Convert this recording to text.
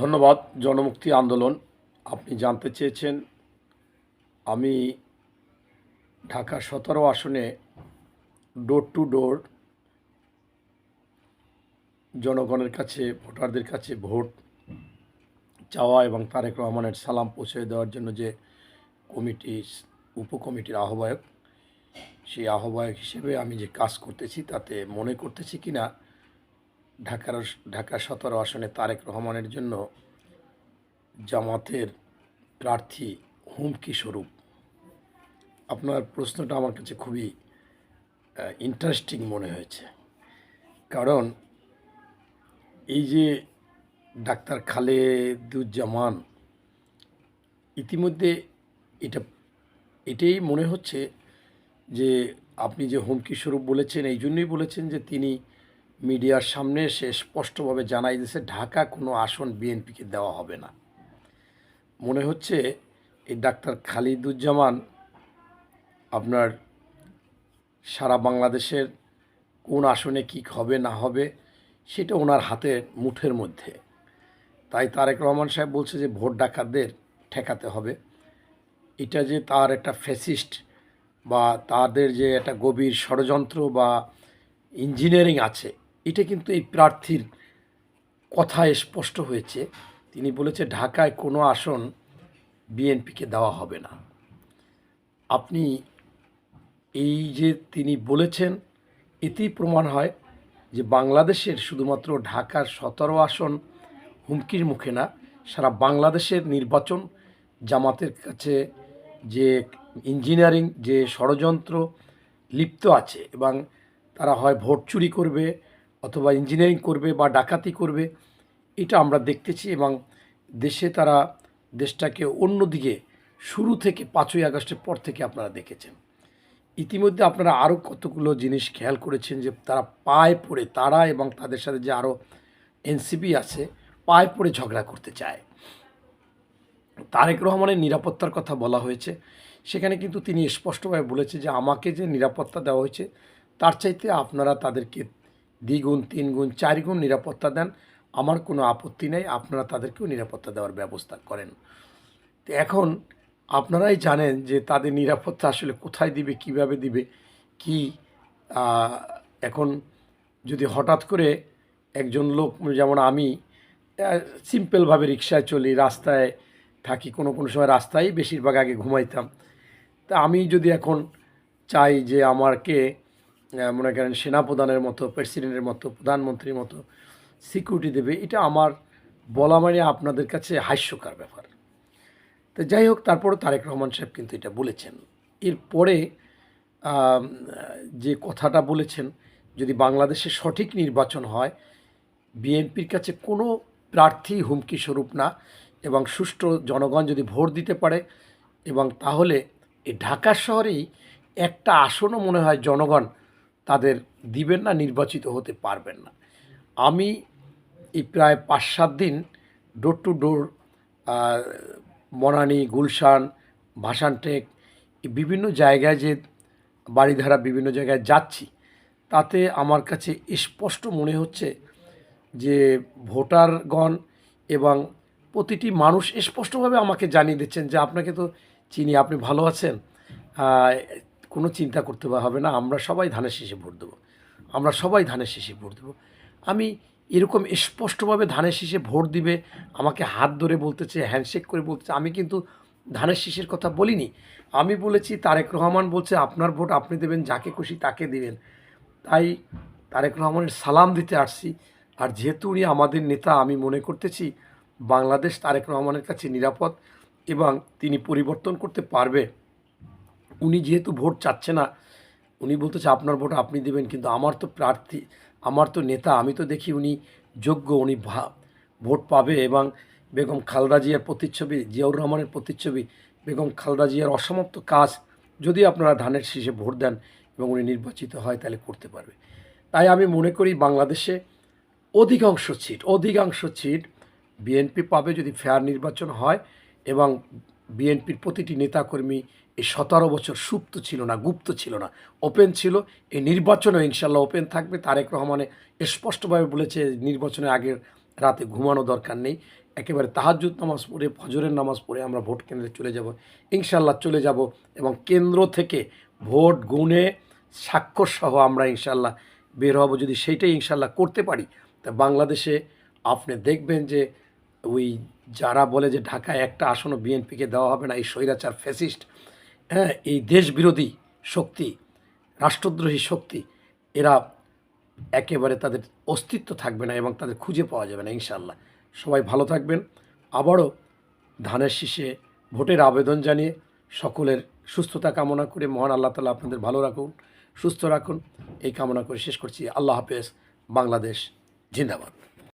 ধন্যবাদ, জনমুক্তি আন্দোলন। আপনি জানতে চেয়েছেন, আমি ঢাকা সতেরো আসনে ডোর টু ডোর জনগণের কাছে, ভোটারদের কাছে ভোট চাওয়া এবং তারেক রহমানের সালাম পৌঁছে দেওয়ার জন্য যে কমিটি, উপকমিটির আহ্বায়ক, সেই আহ্বায়ক হিসেবে আমি যে কাজ করতেছি তাতে মনে করতেছি কি না ঢাকার ঢাকা সতেরো আসনে তারেক রহমানের জন্য জামাতের প্রার্থী হুমকি স্বরূপ? আপনার প্রশ্নটা আমার কাছে খুবই ইন্টারেস্টিং মনে হয়েছে। কারণ এই যে ডাক্তার খালেদুজ্জামান, ইতিমধ্যে এটা, এটাই মনে হচ্ছে যে আপনি যে হুমকি স্বরূপ বলেছেন, এই জন্যই বলেছেন যে তিনি মিডিয়ার সামনে সে স্পষ্টভাবে জানাই দিয়েছে, ঢাকা কোনো আসন বিএনপিকে দেওয়া হবে না। মনে হচ্ছে এই ডাক্তার খালিদুজ্জামান আপনার সারা বাংলাদেশের কোন আসনে কি হবে, না হবে, সেটা ওনার হাতের মুঠের মধ্যে। তাই তারেক রহমান সাহেব বলছে যে ভোট ডাকাতদের ঠেকাতে হবে। এটা যে তার একটা ফ্যাসিস্ট বা তাদের যে একটা গভীর ষড়যন্ত্র বা ইঞ্জিনিয়ারিং আছে এটা কিন্তু এই প্রার্থীর কথায় স্পষ্ট হয়েছে। তিনি বলেছে, ঢাকায় কোনো আসন বিএনপিকে দেওয়া হবে না। আপনি এই যে তিনি বলেছেন, এতেই প্রমাণ হয় যে বাংলাদেশের শুধুমাত্র ঢাকার সতেরো আসন হুমকির মুখে না, সারা বাংলাদেশের নির্বাচন, জামাতের কাছে যে ইঞ্জিনিয়ারিং, যে ষড়যন্ত্র লিপ্ত আছে এবং তারা হয় ভোট চুরি করবে অথবা ইঞ্জিনিয়ারিং করবে বা ডাকাতি করবে, এটা আমরা দেখতেছি এবং দেশে তারা দেশটাকে অন্যদিকে শুরু থেকে পাঁচই আগস্টের পর থেকে আপনারা দেখেছেন। ইতিমধ্যে আপনারা আরও কতগুলো জিনিস খেয়াল করেছেন যে তারা পায়ে পড়ে তারা এবং তাদের সাথে যে আরও এনসিপি আছে, পায়ে পড়ে ঝগড়া করতে চায়। তারেক রহমানের নিরাপত্তার কথা বলা হয়েছে। সেখানে কিন্তু তিনি স্পষ্টভাবে বলেছে যে আমাকে যে নিরাপত্তা দেওয়া হয়েছে, তার চাইতে আপনারা তাদেরকে দ্বিগুণ, তিনগুণ, চারগুণ নিরাপত্তা দেন। আমার কোনো আপত্তি নেই, আপনারা তাদেরকেও নিরাপত্তা দেওয়ার ব্যবস্থা করেন। তো এখন আপনারাই জানেন যে তাদের নিরাপত্তা আসলে কোথায় দিবে, কীভাবে দিবে, কি এখন যদি হঠাৎ করে একজন লোক, যেমন আমি সিম্পলভাবে রিক্সায় চলি, রাস্তায় থাকি, কোনো কোনো সময় রাস্তায় বেশিরভাগ আগে ঘুমাইতাম। তা আমি যদি এখন চাই যে আমাকে মনে করেন সেনাপ্রধানের মতো, প্রেসিডেন্টের মতো, প্রধানমন্ত্রীর মতো সিকিউরিটি দেবে, এটা আমার বলা মানে আপনাদের কাছে হাস্যকর ব্যাপার। তো যাই হোক তারপরে তারেক রহমান সাহেব কিন্তু এটা বলেছেন। এরপরে যে কথাটা বলেছেন, যদি বাংলাদেশে সঠিক নির্বাচন হয়, বিএনপির কাছে কোনো প্রার্থী হুমকি স্বরূপ না, এবং সুষ্ঠু জনগণ যদি ভোট দিতে পারে, এবং তাহলে এই ঢাকা শহরেই একটা আসনও মনে হয় জনগণ তাদের দিবেন না, নির্বাচিত হতে পারবেন না। আমি এই প্রায় পাঁচ সাত দিন ডোর টু ডোর মনানি, গুলশান, ভাসানটেক বিভিন্ন জায়গায় যে বাড়িধারা বিভিন্ন জায়গায় যাচ্ছি, তাতে আমার কাছে স্পষ্ট মনে হচ্ছে যে ভোটারগণ এবং প্রতিটি মানুষ স্পষ্টভাবে আমাকে জানিয়ে দিচ্ছেন যে আপনাকে তো চিনি, আপনি ভালো আছেন। কোনো চিন্তা করতে হবে না, আমরা সবাই ধানের শেষে ভোট দেবো। আমরা সবাই ধানের শেষে ভোট দেবো। আমি এরকম স্পষ্টভাবে ধানের শীষে ভোট দিবে, আমাকে হাত ধরে বলতেছে হ্যান্ডশেক করে বলতেছে, আমি কিন্তু ধানের শীষের কথা বলিনি। আমি বলেছি, তারেক রহমান বলছে, আপনার ভোট আপনি দেবেন, যাকে খুশি তাকে দিবেন। তাই তারেক রহমানের সালাম দিতে আসছি। আর যেহেতু উনি আমাদের নেতা, আমি মনে করতেছি বাংলাদেশ তারেক রহমানের কাছে নিরাপদ এবং তিনি পরিবর্তন করতে পারবে। উনি যেহেতু ভোট চাচ্ছে না, উনি বলতেছে আপনার ভোট আপনি দেবেন, কিন্তু আমার তো প্রার্থী, আমার তো নেতা, আমি তো দেখি উনি যোগ্য, উনি ভোট পাবে এবং বেগম খালদা জিয়ার প্রতিচ্ছবি, জিয়াউর রহমানের প্রতিচ্ছবি, বেগম খালদা জিয়ার অসমাপ্ত কাজ, যদি আপনারা ধানের শীষে ভোট দেন এবং উনি নির্বাচিত হয়, তাহলে করতে পারবে। তাই আমি মনে করি বাংলাদেশে অধিকাংশ সিট অধিকাংশ সিট বিএনপি পাবে যদি ফেয়ার নির্বাচন হয় এবং বিএনপির প্রতিটি নেতাকর্মী এই সতেরো বছর সুপ্ত ছিল না, গুপ্ত ছিল না। ওপেন ছিল এই নির্বাচনেও ইনশাল্লাহ ওপেন থাকবে। তারেক রহমানে স্পষ্টভাবে বলেছে নির্বাচনের আগের রাতে ঘুমানো দরকার নেই। একেবারে তাহাজ্জুদ নামাজ পড়ে, ফজরের নামাজ পড়ে আমরা ভোট কেন্দ্রে চলে যাব, ইনশাল্লাহ চলে যাব এবং কেন্দ্র থেকে ভোট গুনে স্বাক্ষর সহ আমরা ইনশাল্লাহ বের হব। যদি সেইটাই ইনশাল্লাহ করতে পারি, তা বাংলাদেশে আপনি দেখবেন যে ওই যারা বলে যে ঢাকায় একটা আসনও বিএনপিকে দেওয়া হবে না, এই স্বৈরাচার ফ্যাসিস্ট হ্যাঁ এই দেশবিরোধী শক্তি, রাষ্ট্রদ্রোহী শক্তি, এরা একেবারে তাদের অস্তিত্ব থাকবে না এবং তাদের খুঁজে পাওয়া যাবে না ইনশাল্লাহ সবাই ভালো থাকবেন। আবারও ধানের শীষে ভোটের আবেদন জানিয়ে সকলের সুস্থতা কামনা করে মহান আল্লাহ তালা আপনাদের ভালো রাখুন, সুস্থ রাখুন। এই কামনা করে শেষ করছি। আল্লাহ হাফেজ। বাংলাদেশ জিন্দাবাদ।